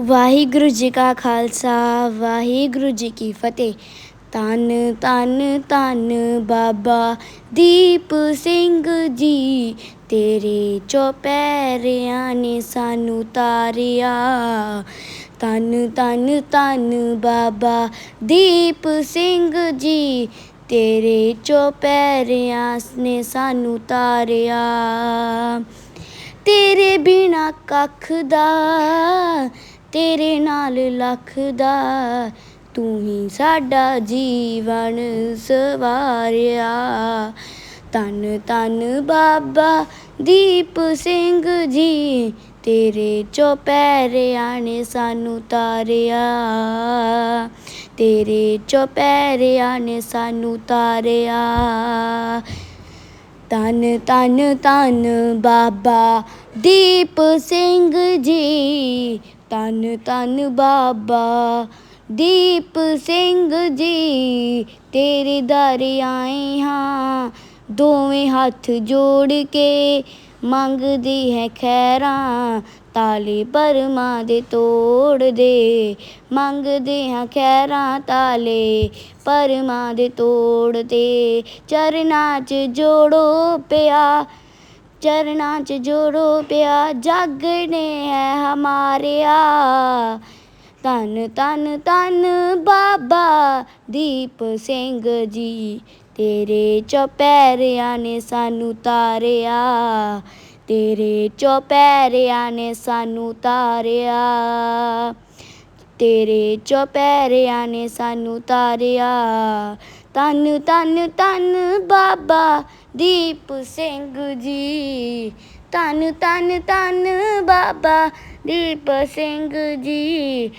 ਵਾਹਿਗੁਰੂ ਜੀ ਕਾ ਖਾਲਸਾ, ਵਾਹਿਗੁਰੂ ਜੀ ਕੀ ਫਤਿਹ। ਤਨ ਤਨ ਤਨ ਬਾਬਾ ਦੀਪ ਸਿੰਘ ਜੀ, ਤੇਰੇ ਚੋਪੈਰਿਆਂ ਨੇ ਸਾਨੂੰ ਤਾਰਿਆ। ਤਨ ਤਨ ਤਨ ਬਾਬਾ ਦੀਪ ਸਿੰਘ ਜੀ, ਤੇਰੇ ਚੋਪੈਰਿਆਂ ਨੇ ਸਾਨੂੰ ਤਾਰਿਆ। ਤੇਰੇ ਬਿਨਾ ਕੱਖ ਦਾ ਤੇਰੇ ਨਾਲ ਲੱਖ ਦਾ ਤੂੰ ਹੀ ਸਾਡਾ ਜੀਵਨ ਸਵਾਰਿਆ। ਤਨ ਤਨ ਬਾਬਾ ਦੀਪ ਸਿੰਘ ਜੀ, ਤੇਰੇ ਚੋਪੈਰਿਆਂ ਨੇ ਸਾਨੂੰ ਤਾਰਿਆ। ਤੇਰੇ ਚੋਪੈਰਿਆਂ ਨੇ ਸਾਨੂੰ ਤਾਰਿਆ। ਤਨ ਤਨ ਤਨ ਬਾਬਾ ਦੀਪ ਸਿੰਘ ਜੀ ਤਨ ਤਨ ਬਾਬਾ ਦੀਪ ਸਿੰਘ ਜੀ, ਤੇਰੇ ਦਰ ਆਏ ਹਾਂ। ਦੋਵੇਂ ਹੱਥ ਜੋੜ ਕੇ ਮੰਗਦੀ ਹੈ ਖੈਰਾਂ, ਤਾਲੇ ਪਰਮਾ ਦੇ ਤੋੜ ਦੇ। ਮੰਗਦੇ ਹਾਂ ਖੈਰਾਂ, ਤਾਲੇ ਪਰਮਾ ਦੇ ਤੋੜ ਦੇ। ਚਰਨਾਂ 'ਚ ਜੋੜੋ ਪਿਆ ਚਰਨਾਂ 'ਚ ਜੋੜੋ ਪਿਆ ਜਗ ਨੇ ਹੈ ਹਮਾਰਿਆ ਧੰਨ ਤਨ ਤਨ ਬਾਬਾ ਦੀਪ ਸਿੰਘ ਜੀ, ਤੇਰੇ ਚੋਪੈਰਿਆਂ ਨੇ ਸਾਨੂੰ ਤਾਰਿਆ। ਤੇਰੇ ਚੋਪੈਰਿਆਂ ਨੇ ਸਾਨੂੰ ਤਾਰਿਆ। ਤੇਰੇ ਚੋਪੈਰਿਆਂ ਨੇ ਸਾਨੂੰ ਤਾਰਿਆ। ਧੰਨ ਧੰਨ ਤਨ ਬਾਬਾ ਦੀਪ ਸਿੰਘ ਜੀ ਤਨ ਤਨ ਤਨ ਬਾਬਾ ਦੀਪ ਸਿੰਘ ਜੀ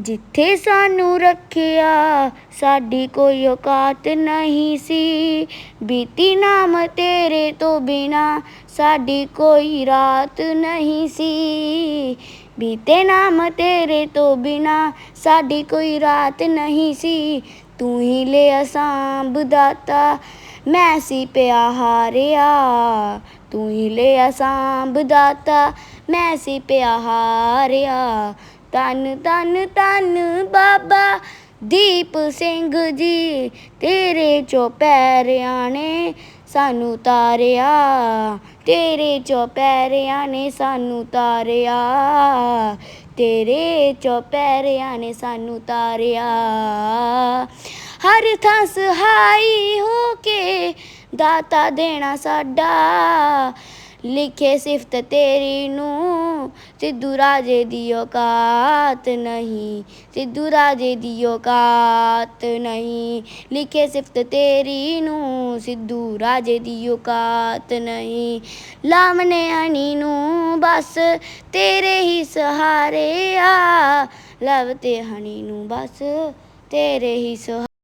ਜਿੱਥੇ ਸਾਨੂੰ ਰੱਖਿਆ ਸਾਡੀ ਕੋਈ ਔਕਾਤ ਨਹੀਂ ਸੀ ਬੀਤੀ ਨਾਮ ਤੇਰੇ ਤੋਂ ਬਿਨਾ ਸਾਡੀ ਕੋਈ ਰਾਤ ਨਹੀਂ ਸੀ ਬੀਤੇ ਨਾਮ ਤੇਰੇ ਤੋਂ ਬਿਨਾ ਸਾਡੀ ਕੋਈ ਰਾਤ ਨਹੀਂ ਸੀ ਤੂੰ ਹੀ ਲਿਆ ਸਾਂਭ ਦਾਤਾ ਮੈਂ ਸੀ ਪਿਆ ਹਾਰਿਆ, ਤੂੰ ਹੀ ਲਿਆ ਸਾਂਭ ਦਾਤਾ। ਮੈਂ ਸੀ ਪਿਆ ਹਾਰਿਆ ਤਨ ਤਨ ਤਨ ਬਾਬਾ ਦੀਪ ਸਿੰਘ ਜੀ। ਤੇਰੇ ਚੋਪੈਰਿਆਂ ਨੇ ਸਾਨੂੰ ਤਾਰਿਆ, ਤੇਰੇ ਚੋਪੈਰਿਆਂ ਨੇ ਸਾਨੂੰ ਤਾਰਿਆ। ਤੇਰੇ ਚੋਪੈਰਿਆਂ ਨੇ ਸਾਨੂੰ ਤਾਰਿਆ। ਹਰ ਥਾਂ ਸਹਾਈ ਹੋ ਕੇ ਦਾਤਾ ਦੇਣਾ ਸਾਡਾ। ਲਿਖੇ ਸਿਫਤ ਤੇਰੀ ਨੂੰ ਸਿੱਧੂ ਰਾਜੇ ਦੀ ਔਕਾਤ ਨਹੀਂ, ਸਿੱਧੂ ਰਾਜੇ ਦੀ ਔਕਾਤ ਨਹੀਂ। ਲਿਖੇ ਸਿਫਤ ਤੇਰੀ ਨੂੰ ਸਿੱਧੂ ਰਾਜੇ ਦੀ ਔਕਾਤ ਨਹੀਂ। ਲਾਮਨੇ ਅਣੀ ਨੂੰ ਬਸ ਤੇਰੇ ਹੀ ਸਹਾਰੇ ਆ। ਲਵ ਤੇ ਹਣੀ ਨੂੰ ਬਸ ਤੇਰੇ ਹੀ ਸਹਾਰੇ